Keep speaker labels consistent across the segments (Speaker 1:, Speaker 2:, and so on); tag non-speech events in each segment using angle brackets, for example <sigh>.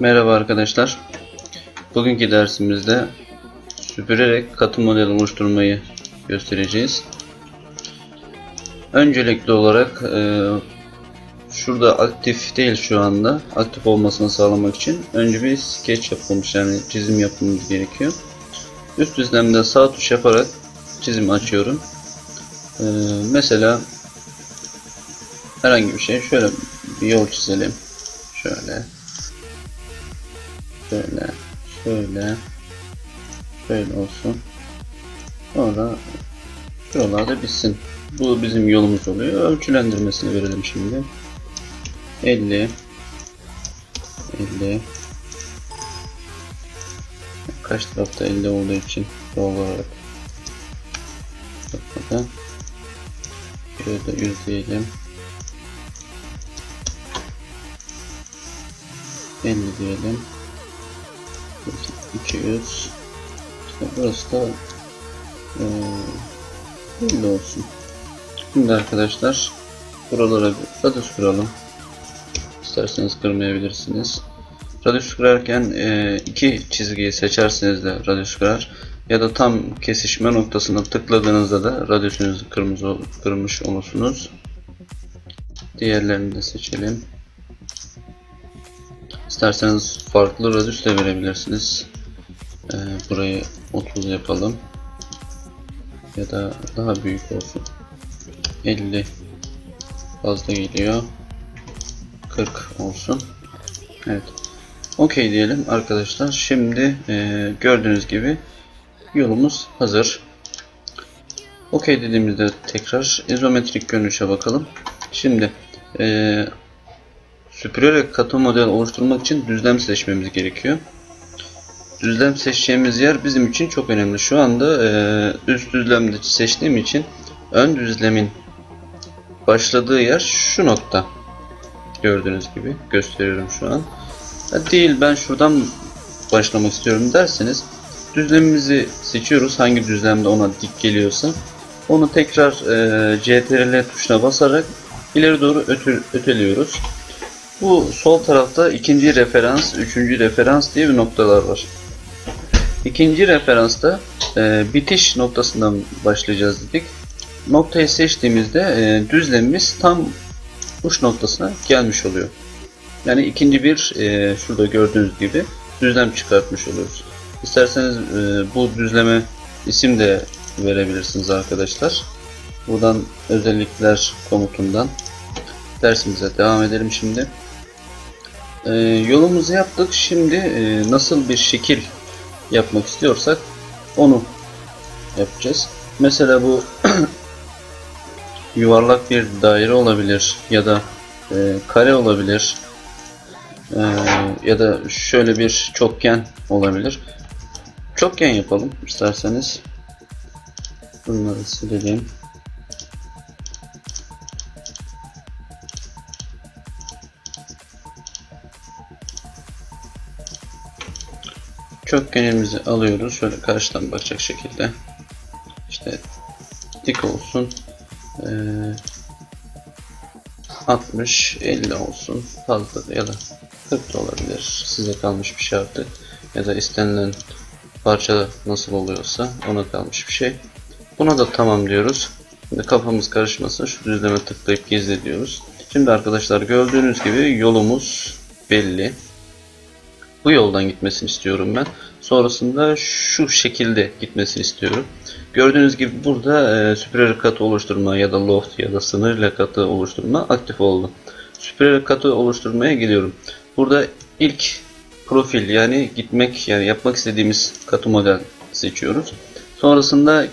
Speaker 1: Merhaba arkadaşlar. Bugünkü dersimizde süpürerek katı model oluşturmayı göstereceğiz. Öncelikli olarak e, şurada aktif değil şu anda. Aktif olmasını sağlamak için önce bir sketch yapılmış yani çizim yapmamız gerekiyor. Üst düzlemde sağ tuş yaparak çizim açıyorum. E, mesela herhangi bir şey şöyle bir yol çizelim. Şöyle şöyle şöyle. Şöyle olsun. Sonra şuralarda bitsin. Bu bizim yolumuz oluyor. Ölçülendirmesini verelim şimdi. 50 50 kaç tarafta 50 olduğu için doğal olarak? Bakmadan. Şurada 100 diyelim. 50 diyelim 200 işte burası da e, belli olsun. Şimdi arkadaşlar buralara bir radius kuralım. İsterseniz kırmayabilirsiniz. Radius kurarken e, iki çizgiyi seçerseniz de radius kurar. Ya da tam kesişme noktasına tıkladığınızda da radiusunuzu kırmızı kırmış olursunuz. Diğerlerini de seçelim İsterseniz farklı radius da verebilirsiniz. Ee, burayı 30 yapalım. Ya da daha büyük olsun. 50 fazla geliyor. 40 olsun. Evet. Okey diyelim arkadaşlar. Şimdi e, gördüğünüz gibi yolumuz hazır. Okey dediğimizde tekrar izometrik görünüşe bakalım. Şimdi e, Süpürerek katı model oluşturmak için düzlem seçmemiz gerekiyor. Düzlem seçeceğimiz yer bizim için çok önemli. Şu anda e, üst düzlemde seçtiğim için ön düzlemin başladığı yer şu nokta. Gördüğünüz gibi gösteriyorum şu an. değil ben şuradan başlamak istiyorum derseniz düzlemimizi seçiyoruz. Hangi düzlemde ona dik geliyorsa. Onu tekrar e, CTRL tuşuna basarak ileri doğru ötü, öteliyoruz. Bu sol tarafta ikinci referans, üçüncü referans diye bir noktalar var. İkinci referansta e, bitiş noktasından başlayacağız dedik. Noktayı seçtiğimizde e, düzlemimiz tam uç noktasına gelmiş oluyor. Yani ikinci bir e, şurada gördüğünüz gibi düzlem çıkartmış oluyoruz. İsterseniz e, bu düzleme isim de verebilirsiniz arkadaşlar. Buradan özellikler komutundan dersimize devam edelim şimdi. Ee, yolumuzu yaptık. Şimdi e, nasıl bir şekil yapmak istiyorsak onu yapacağız. Mesela bu <clears throat> yuvarlak bir daire olabilir ya da e, kare olabilir e, ya da şöyle bir çokgen olabilir. Çokgen yapalım isterseniz. Bunları silelim. Kökgenimizi alıyoruz. Şöyle karşıdan bakacak şekilde. İşte dik olsun. Ee, 60, 50 olsun. Fazla ya da 40 da olabilir. Size kalmış bir şey artık. Ya da istenilen parça nasıl oluyorsa ona kalmış bir şey. Buna da tamam diyoruz. Şimdi kafamız karışmasın. Şu düzleme tıklayıp gizle diyoruz. Şimdi arkadaşlar gördüğünüz gibi yolumuz belli bu yoldan gitmesini istiyorum ben. Sonrasında şu şekilde gitmesini istiyorum. Gördüğünüz gibi burada e, süpürerek katı oluşturma ya da loft ya da sınırla katı oluşturma aktif oldu. Süpürerek katı oluşturmaya gidiyorum. Burada ilk profil yani gitmek yani yapmak istediğimiz katı model seçiyoruz. Sonrasında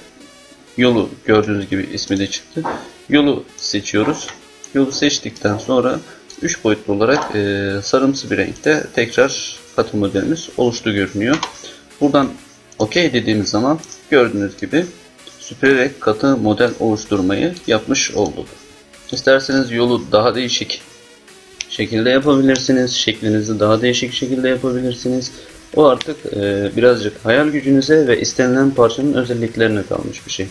Speaker 1: yolu gördüğünüz gibi ismi de çıktı. Yolu seçiyoruz. Yolu seçtikten sonra 3 boyutlu olarak e, sarımsı bir renkte tekrar katı modelimiz oluştu görünüyor. Buradan OK dediğimiz zaman gördüğünüz gibi süpürerek katı model oluşturmayı yapmış olduk. İsterseniz yolu daha değişik şekilde yapabilirsiniz. Şeklinizi daha değişik şekilde yapabilirsiniz. O artık e, birazcık hayal gücünüze ve istenilen parçanın özelliklerine kalmış bir şey.